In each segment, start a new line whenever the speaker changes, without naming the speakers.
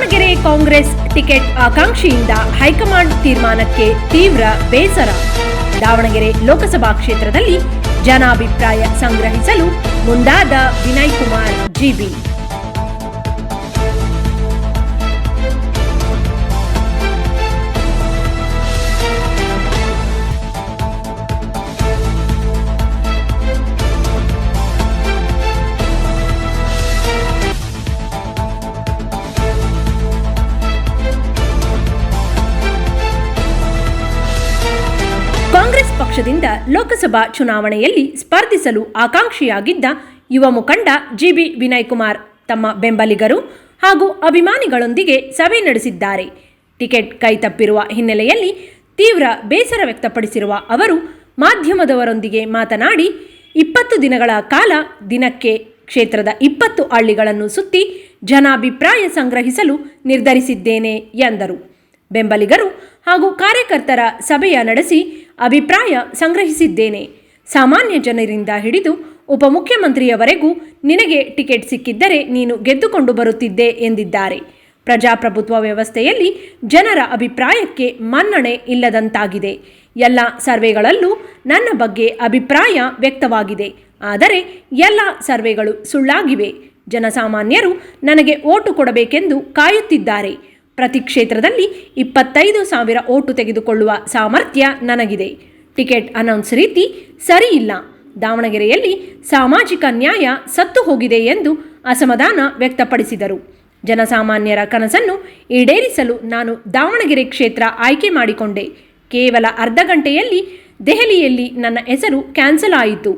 Davanagere Congress ticket ಆಕಾಂಕ್ಷಿಯಿಂದ high command ತೀರ್ಮಾನಕ್ಕೆ ತೀವ್ರ ಬೇಸರ. ದಾವಣಗೆರೆ ಲೋಕಸಭಾ ಕ್ಷೇತ್ರದಲ್ಲಿ ಜನಾಭಿಪ್ರಾಯ ಸಂಗ್ರಹಿಸಲು ಮುಂದಾದ ವಿನಯ್ ಕುಮಾರ್, ಜಿಬಿ. ಪಕ್ಷದಿಂದ ಲೋಕಸಭಾ ಚುನಾವಣೆಯಲ್ಲಿ ಸ್ಪರ್ಧಿಸಲು ಆಕಾಂಕ್ಷಿಯಾಗಿದ್ದ ಯುವ ಮುಖಂಡ ಜಿಬಿ ವಿನಯ್ ಕುಮಾರ್ ತಮ್ಮ ಬೆಂಬಲಿಗರು ಹಾಗೂ ಅಭಿಮಾನಿಗಳೊಂದಿಗೆ ಸಭೆ ನಡೆಸಿದ್ದಾರೆ. ಟಿಕೆಟ್ ಕೈತಪ್ಪಿರುವ ಹಿನ್ನೆಲೆಯಲ್ಲಿ ತೀವ್ರ ಬೇಸರ ವ್ಯಕ್ತಪಡಿಸಿರುವ ಅವರು ಮಾಧ್ಯಮದವರೊಂದಿಗೆ ಮಾತನಾಡಿ, ಇಪ್ಪತ್ತು ದಿನಗಳ ಕಾಲ ದಿನಕ್ಕೆ ಕ್ಷೇತ್ರದ ಇಪ್ಪತ್ತು ಹಳ್ಳಿಗಳನ್ನು ಸುತ್ತಿ ಜನಾಭಿಪ್ರಾಯ ಸಂಗ್ರಹಿಸಲು ನಿರ್ಧರಿಸಿದ್ದೇನೆ ಎಂದರು. ಬೆಂಬಲಿಗರು ಹಾಗೂ ಕಾರ್ಯಕರ್ತರ ಸಭೆಯ ನಡೆಸಿ ಅಭಿಪ್ರಾಯ ಸಂಗ್ರಹಿಸಿದ್ದೇನೆ. ಸಾಮಾನ್ಯ ಜನರಿಂದ ಹಿಡಿದು ಉಪಮುಖ್ಯಮಂತ್ರಿಯವರೆಗೂ ನಿನಗೆ ಟಿಕೆಟ್ ಸಿಕ್ಕಿದ್ದರೆ ನೀನು ಗೆದ್ದುಕೊಂಡು ಬರುತ್ತಿದ್ದೆ ಎಂದಿದ್ದಾರೆ. ಪ್ರಜಾಪ್ರಭುತ್ವ ವ್ಯವಸ್ಥೆಯಲ್ಲಿ ಜನರ ಅಭಿಪ್ರಾಯಕ್ಕೆ ಮನ್ನಣೆ ಇಲ್ಲದಂತಾಗಿದೆ. ಎಲ್ಲ ಸರ್ವೆಗಳಲ್ಲೂ ನನ್ನ ಬಗ್ಗೆ ಅಭಿಪ್ರಾಯ ವ್ಯಕ್ತವಾಗಿದೆ. ಆದರೆ ಎಲ್ಲ ಸರ್ವೆಗಳು ಸುಳ್ಳಾಗಿವೆ. ಜನಸಾಮಾನ್ಯರು ನನಗೆ ಓಟು ಕೊಡಬೇಕೆಂದು ಕಾಯುತ್ತಿದ್ದಾರೆ. ಪ್ರತಿ ಕ್ಷೇತ್ರದಲ್ಲಿ ಇಪ್ಪತ್ತೈದು ಸಾವಿರ ಓಟು ತೆಗೆದುಕೊಳ್ಳುವ ಸಾಮರ್ಥ್ಯ ನನಗಿದೆ. ಟಿಕೆಟ್ ಅನೌನ್ಸ್ ರೀತಿ ಸರಿಯಿಲ್ಲ. ದಾವಣಗೆರೆಯಲ್ಲಿ ಸಾಮಾಜಿಕ ನ್ಯಾಯ ಸತ್ತು ಹೋಗಿದೆ ಎಂದು ಅಸಮಾಧಾನ ವ್ಯಕ್ತಪಡಿಸಿದರು. ಜನಸಾಮಾನ್ಯರ ಕನಸನ್ನು ಈಡೇರಿಸಲು ನಾನು ದಾವಣಗೆರೆ ಕ್ಷೇತ್ರ ಆಯ್ಕೆ ಮಾಡಿಕೊಂಡೆ. ಕೇವಲ ಅರ್ಧ ಗಂಟೆಯಲ್ಲಿ ದೆಹಲಿಯಲ್ಲಿ ನನ್ನ ಹೆಸರು ಕ್ಯಾನ್ಸಲ್ ಆಯಿತು.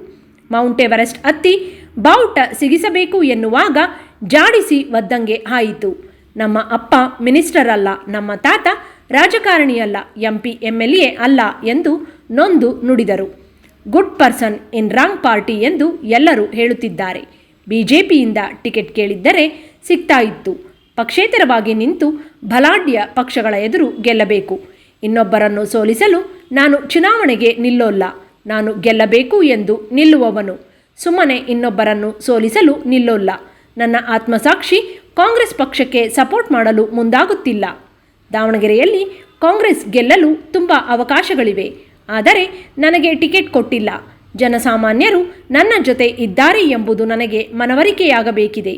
ಮೌಂಟ್ ಎವರೆಸ್ಟ್ ಹತ್ತಿ ಬಾವುಟ ಸಿಗಿಸಬೇಕು ಎನ್ನುವಾಗ ಜಾಡಿಸಿ ಒದ್ದಂಗೆ ಆಯಿತು. ನಮ್ಮ ಅಪ್ಪ ಮಿನಿಸ್ಟರ್ ಅಲ್ಲ, ನಮ್ಮ ತಾತ ರಾಜಕಾರಣಿಯಲ್ಲ M P M L A ಅಲ್ಲ ಎಂದು ನೊಂದು ನುಡಿದರು. Good person in wrong party ಎಂದು ಎಲ್ಲರೂ ಹೇಳುತ್ತಿದ್ದಾರೆ. ಬಿಜೆಪಿಯಿಂದ ಟಿಕೆಟ್ ಕೇಳಿದ್ದರೆ ಸಿಗ್ತಾ ಇತ್ತು. ಪಕ್ಷೇತರವಾಗಿ ನಿಂತು ಬಲಾಢ್ಯ ಪಕ್ಷಗಳ ಎದುರು ಗೆಲ್ಲಬೇಕು. ಇನ್ನೊಬ್ಬರನ್ನು ಸೋಲಿಸಲು ನಾನು ಚುನಾವಣೆಗೆ ನಿಲ್ಲೋಲ್ಲ. ನಾನು ಗೆಲ್ಲಬೇಕು ಎಂದು ನಿಲ್ಲುವವನು. ಸುಮ್ಮನೆ ಇನ್ನೊಬ್ಬರನ್ನು ಸೋಲಿಸಲು ನಿಲ್ಲೋಲ್ಲ. ನನ್ನ ಆತ್ಮಸಾಕ್ಷಿ ಕಾಂಗ್ರೆಸ್ ಪಕ್ಷಕ್ಕೆ ಸಪೋರ್ಟ್ ಮಾಡಲು ಮುಂದಾಗುತ್ತಿಲ್ಲ. ದಾವಣಗೆರೆಯಲ್ಲಿ ಕಾಂಗ್ರೆಸ್ ಗೆಲ್ಲಲು ತುಂಬ ಅವಕಾಶಗಳಿವೆ. ಆದರೆ ನನಗೆ ಟಿಕೆಟ್ ಕೊಟ್ಟಿಲ್ಲ. ಜನಸಾಮಾನ್ಯರು ನನ್ನ ಜೊತೆ ಇದ್ದಾರೆ ಎಂಬುದು ನನಗೆ ಮನವರಿಕೆಯಾಗಬೇಕಿದೆ.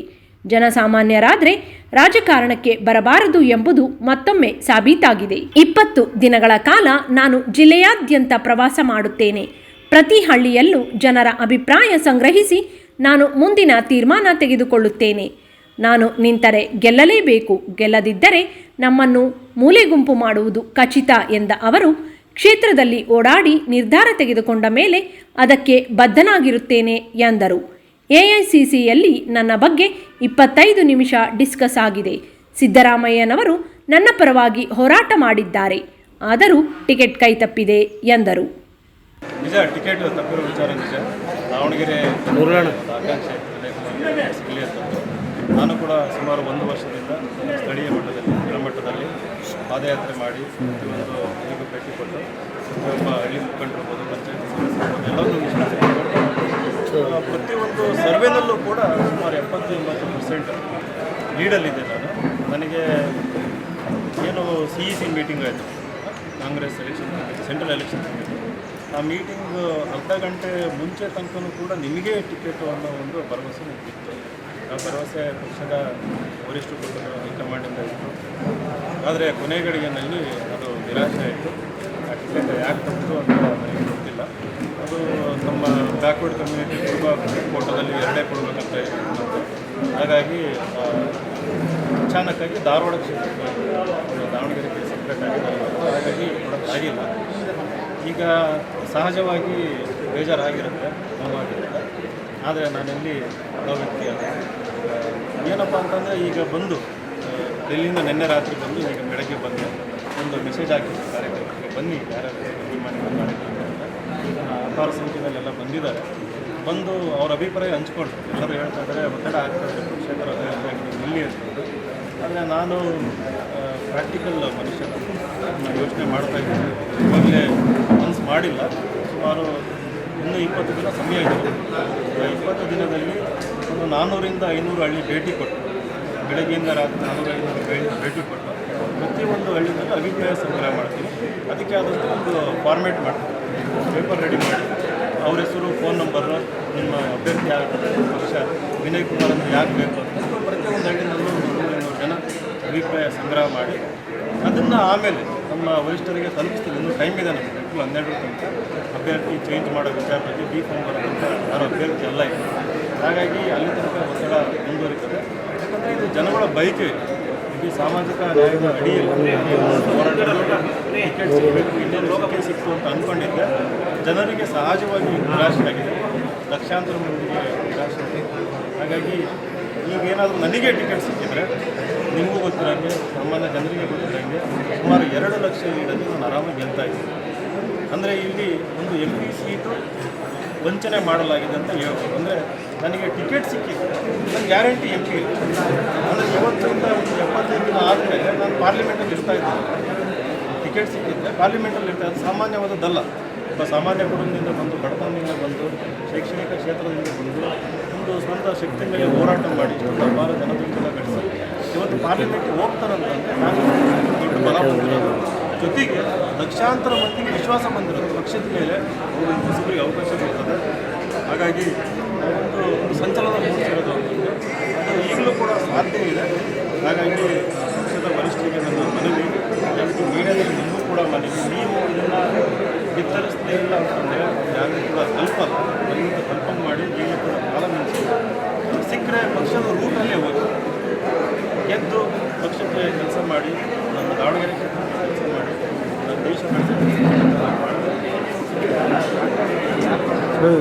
ಜನಸಾಮಾನ್ಯರಾದರೆ ರಾಜಕಾರಣಕ್ಕೆ ಬರಬಾರದು ಎಂಬುದು ಮತ್ತೊಮ್ಮೆ ಸಾಬೀತಾಗಿದೆ. ಇಪ್ಪತ್ತು ದಿನಗಳ ಕಾಲ ನಾನು ಜಿಲ್ಲೆಯಾದ್ಯಂತ ಪ್ರವಾಸ ಮಾಡುತ್ತೇನೆ. ಪ್ರತಿ ಹಳ್ಳಿಯಲ್ಲೂ ಜನರ ಅಭಿಪ್ರಾಯ ಸಂಗ್ರಹಿಸಿ ನಾನು ಮುಂದಿನ ತೀರ್ಮಾನ ತೆಗೆದುಕೊಳ್ಳುತ್ತೇನೆ. ನಾನು ನಿಂತರೆ ಗೆಲ್ಲಲೇಬೇಕು. ಗೆಲ್ಲದಿದ್ದರೆ ನಮ್ಮನ್ನು ಮೂಲೆಗುಂಪು ಮಾಡುವುದು ಖಚಿತ ಎಂದ ಅವರು ಕ್ಷೇತ್ರದಲ್ಲಿ ಓಡಾಡಿ ನಿರ್ಧಾರ ತೆಗೆದುಕೊಂಡ ಮೇಲೆ ಅದಕ್ಕೆ ಬದ್ಧನಾಗಿರುತ್ತೇನೆ ಎಂದರು. ಎಐಸಿಸಿಯಲ್ಲಿ ನನ್ನ ಬಗ್ಗೆ ಇಪ್ಪತ್ತೈದು ನಿಮಿಷ ಡಿಸ್ಕಸ್ ಆಗಿದೆ. ಸಿದ್ದರಾಮಯ್ಯನವರು ನನ್ನ ಪರವಾಗಿ ಹೋರಾಟ ಮಾಡಿದ್ದಾರೆ. ಆದರೂ ಟಿಕೆಟ್ ಕೈತಪ್ಪಿದೆ ಎಂದರು.
ನಿಜ ಟಿಕೆಟ್ ತಪ್ಪಿರೋ ವಿಚಾರ ನಿಜ. ದಾವಣಗೆರೆ ನಾನು ಕೂಡ ಸುಮಾರು ಒಂದು ವರ್ಷದಿಂದ ಸ್ಥಳೀಯ ಮಟ್ಟದಲ್ಲಿ ಗುಣಮಟ್ಟದಲ್ಲಿ ಪಾದಯಾತ್ರೆ ಮಾಡಿ ಪ್ರತಿಯೊಂದು ಇದು ಭೇಟಿ ಕೊಟ್ಟು ಪ್ರತಿಯೊಬ್ಬ ಹಳ್ಳಿ ಮುಖಂಡರ್ಬೋದು ಪಂಚಾಯತ್ ಸದಸ್ಯರು ಎಲ್ಲರೂ ವಿಶ್ಲೇಷಣೆ ಪ್ರತಿಯೊಂದು ಸರ್ವೆನಲ್ಲೂ ಕೂಡ ಸುಮಾರು ಎಪ್ಪತ್ತು, ಎಂಬತ್ತು ಪರ್ಸೆಂಟ್ ಲೀಡಲ್ಲಿದ್ದೆ ನಾನು. ನನಗೆ ಏನು ಸಿ ಇ ಸಿ ಮೀಟಿಂಗ್ ಆಯಿತು. ಕಾಂಗ್ರೆಸ್ ಎಲೆಕ್ಷನ್ ಸೆಂಟ್ರಲ್ ಎಲೆಕ್ಷನ್ ಆ ಮೀಟಿಂಗ್ ಅರ್ಧ ಗಂಟೆ ಮುಂಚೆ ತನಕ ಕೂಡ ನಿಮಗೆ ಟಿಕೆಟು ಅನ್ನೋ ಒಂದು ಭರವಸೆ ನನಗಿತ್ತು ಆ ಭರವಸೆ ಪಕ್ಷದ ವರಿಷ್ಠರು ಕೊಟ್ಟರು ಹೈಕಮಾಂಡಿಂದ ಇತ್ತು ಆದರೆ ಕೊನೆ ಗಳಿಗೆನಲ್ಲಿ ಅದು ನಿರಾಶೆ ಆಯಿತು ಟಿಕೆಟ್ ಯಾಕೆ ತಪ್ಪಿತು ಅಂತ ನನಗೆ ಗೊತ್ತಿಲ್ಲ. ಅದು ನಮ್ಮ ಬ್ಯಾಕ್ವರ್ಡ್ ಕಮ್ಯುನಿಟಿ ಕುಟುಂಬ ಕೋಟದಲ್ಲಿ ಎರಡೇ ಕೊಡಬೇಕಂತ ಇತ್ತು. ಹಾಗಾಗಿ ಅಚಾನಕ್ಕಾಗಿ ಧಾರವಾಡ ಕ್ಷೇತ್ರಕ್ಕೆ ದಾವಣಗೆರೆಗೆ ಸಪ್ರೇಟ್ ಆಗಿದ್ದಾರೆ ಹಾಗಾಗಿ ಕೊಡೋಕ್ಕಾಗಿಲ್ಲ. ಈಗ ಸಹಜವಾಗಿ ಬೇಜಾರಾಗಿರುತ್ತೆ ನೋವಾಗಿರುತ್ತೆ ಆದರೆ ನಾನಲ್ಲಿ ಯಾವ ವ್ಯಕ್ತಿ ಅಲ್ಲ. ಏನಪ್ಪ ಅಂತಂದರೆ ಈಗ ಬಂದು ಡೆಲ್ಲಿಯಿಂದ ನಿನ್ನೆ ರಾತ್ರಿ ಬಂದು ಈಗ ಬೆಳಗ್ಗೆ ಬಂದು ಒಂದು ಮೆಸೇಜ್ ಹಾಕಿದ್ದು ಕಾರ್ಯಕ್ರಮಕ್ಕೆ ಬನ್ನಿ ಯಾರು ಆ, ಅಪಾರ ಸಂಖ್ಯೆಯಲ್ಲೆಲ್ಲ ಬಂದಿದ್ದಾರೆ. ಬಂದು ಅವ್ರ ಅಭಿಪ್ರಾಯ ಹಂಚ್ಕೊಂಡು ಎಲ್ಲರೂ ಹೇಳ್ತಾ ಇದ್ದಾರೆ ಒತ್ತಡ ಆಗ್ತದೆ ಕ್ಷೇತ್ರ ಇಲ್ಲಿ ಇರ್ತದೆ ಆದರೆ ನಾನು ಪ್ರಾಕ್ಟಿಕಲ್ ಮನುಷ್ಯ ನಾನು ಯೋಚನೆ ಮಾಡ್ತಾ ಇದ್ದೀನಿ. ಇವಾಗಲೇ ಮನಸ್ಸು ಮಾಡಿಲ್ಲ. ಸುಮಾರು ಇನ್ನೂ ಇಪ್ಪತ್ತು ದಿನ ಸಮಯ ಇದೆ. ಇಪ್ಪತ್ತು ದಿನದಲ್ಲಿ ಒಂದು ನಾನ್ನೂರಿಂದ ಐನೂರು ಹಳ್ಳಿ ಭೇಟಿ ಕೊಟ್ಟು ಬೆಳಗ್ಗೆಯಿಂದ ರಾತ್ರಿ ನಾಲ್ಕೈದು ಭೇಟಿ ಭೇಟಿ ಕೊಟ್ಟು ಪ್ರತಿಯೊಂದು ಹಳ್ಳಿಯಿಂದ ಅಭಿಪ್ರಾಯ ಸಂಗ್ರಹ ಮಾಡ್ತೀವಿ. ಅದಕ್ಕೆ ಆದಂಥ ಒಂದು ಫಾರ್ಮೇಟ್ ಮಾಡಿ ಪೇಪರ್ ರೆಡಿ ಮಾಡಿ. ಅವ್ರ ಹೆಸರು ಫೋನ್ ನಂಬರು ನಿಮ್ಮ ಅಭ್ಯರ್ಥಿ ಆಗ್ತದೆ ಪಕ್ಷ, ವಿನಯ್ ಕುಮಾರ್ ಅಂತ ಯಾಕೆ ಬೇಕು ಅಂತ ಪ್ರತಿಯೊಂದು ಹಳ್ಳಿನಲ್ಲೂ ನೂರು ಜನ ಅಭಿಪ್ರಾಯ ಸಂಗ್ರಹ ಮಾಡಿ. ಅದನ್ನು ಆಮೇಲೆ ನಮ್ಮ ವರಿಷ್ಠರಿಗೆ ತಲುಪಿಸ್ತೀವಿ. ಇನ್ನೂ ಟೈಮ್ ಇದೆ ನಮಗೆ. ಏಪ್ರಿಲ್ ಹನ್ನೆರಡರ ತನಕ ಅಭ್ಯರ್ಥಿ ಚೇಂಜ್ ಮಾಡೋ ವಿಚಾರದಲ್ಲಿ ಬಿ ಫಾರ್ಮ್ ಬರೋದಂತ ಯಾರು ಅಭ್ಯರ್ಥಿ ಅಲ್ಲ ಇದೆ. ಹಾಗಾಗಿ ಅಲ್ಲಿ ತನಕ ಒತ್ತಡ ಮುಂದುವರಿತದೆ. ಯಾಕಂದರೆ ಇದು ಜನಗಳ ಬಯಕೆ. ಇದು ಸಾಮಾಜಿಕ ನ್ಯಾಯದ ಅಡಿಯಲ್ಲಿ ಟಿಕೆಟ್ ಸಿಗಬೇಕು ಇಲ್ಲಿ ಲೋಕಕ್ಕೆ ಸಿಕ್ತು ಅಂತ ಅಂದ್ಕೊಂಡಿದ್ದೆ ಜನರಿಗೆ ಸಹಜವಾಗಿ ನಿರಾಶೆ ಆಗಿದೆ. ಲಕ್ಷಾಂತರ ಮಂದಿಗೆ ನಿರಾಶೆ ಆಗಿದೆ. ಹಾಗಾಗಿ ಈಗೇನಾದರೂ ನನಗೆ ಟಿಕೆಟ್ ಸಿಕ್ಕಿದ್ರೆ, ನಿಮಗೂ ಗೊತ್ತಿರೋಂಗೆ ಸಾಮಾನ್ಯ ಜನರಿಗೆ ಗೊತ್ತಿರೋಂಗೆ ಸುಮಾರು ಎರಡು ಲಕ್ಷ ಲೀಡಲ್ಲಿ ನಾನು ಆರಾಮಾಗಿ ಗೆಲ್ತಾ ಇದ್ದೀನಿ. ಅಂದರೆ ಇಲ್ಲಿ ಒಂದು ಎಂ ಪಿ ಸೀಟು ವಂಚನೆ ಮಾಡಲಾಗಿದೆ ಅಂತ ಹೇಳ್ಬೋದು. ಅಂದರೆ ನನಗೆ ಟಿಕೆಟ್ ಸಿಕ್ಕಿದೆ. ನನ್ನ ಗ್ಯಾರಂಟಿ ಎಂ ಪಿ ಅಂದರೆ ಇವತ್ತಿಂದ ಒಂದು ಎಪ್ಪತ್ತೈದು ದಿನ ಆದಮೇಲೆ ನಾನು ಪಾರ್ಲಿಮೆಂಟಲ್ಲಿ ಇರ್ತಾ ಇದ್ದೆ ಟಿಕೆಟ್ ಸಿಕ್ಕಿದ್ದೆ ಪಾರ್ಲಿಮೆಂಟಲ್ಲಿ ಇರ್ತಾ ಇದ್ದು. ಸಾಮಾನ್ಯವಾದದ್ದಲ್ಲ. ಒಬ್ಬ ಸಾಮಾನ್ಯ ಕುಟುಂಬದಿಂದ ಬಂದು ಬಡತನದಿಂದ ಬಂದು, ಶೈಕ್ಷಣಿಕ ಕ್ಷೇತ್ರದಿಂದ ಬಂದು, ಒಂದು ಸ್ವಂತ ಶಕ್ತಿ ಮೇಲೆ ಹೋರಾಟ ಮಾಡಿ ಹಲವಾರು ಜನದಿಂದ ಗಳಿಸಿ. ಇವತ್ತು ಪಾರ್ಲಿಮೆಂಟ್ಗೆ ಹೋಗ್ತಾರಂತಂದರೆ ನಾನು ದೊಡ್ಡ ಬಲ ಜೊತೆಗೆ ಲಕ್ಷಾಂತರ ಮಂದಿಗೆ ವಿಶ್ವಾಸ ಬಂದಿರೋದು ಪಕ್ಷದ ಮೇಲೆ ಅವರು ಅವಕಾಶ ಇರುತ್ತದೆ ಹಾಗಾಗಿ ಒಂದು ಸಂಚಲನ ಮೂಡಿಸಿರೋದು ಅದು ಈಗಲೂ ಕೂಡ ಸಾಧ್ಯ ಇದೆ. ಹಾಗಾಗಿ ಪಕ್ಷದ ವರಿಷ್ಠರಿಗೆ ನನ್ನ ಮನವಿ. ದಯವಿಟ್ಟು ಮೀಡಿಯಾದಲ್ಲಿ ನಿಮಗೂ ಕೂಡ ಮನವಿ. ನೀವು ಇದನ್ನು ಬಿತ್ತರಿಸದೇ ಇಲ್ಲ ಅಂತಂದರೆ ಯಾರಿಗೂ ಕೂಡ ಸ್ವಲ್ಪ ಮನೆಯಿಂದ ಕಲ್ಪನೆ ಮಾಡಿ ನೀವು ಕೂಡ ಕಾಲ ಮಿಂಚಿ ಸಿಕ್ಕರೆ ಪಕ್ಷದ ರೂಟಲ್ಲೇ ಹೋಗಿ. ಗೆದ್ದು ಪಕ್ಷಕ್ಕೆ ಕೆಲಸ ಮಾಡಿ Boom.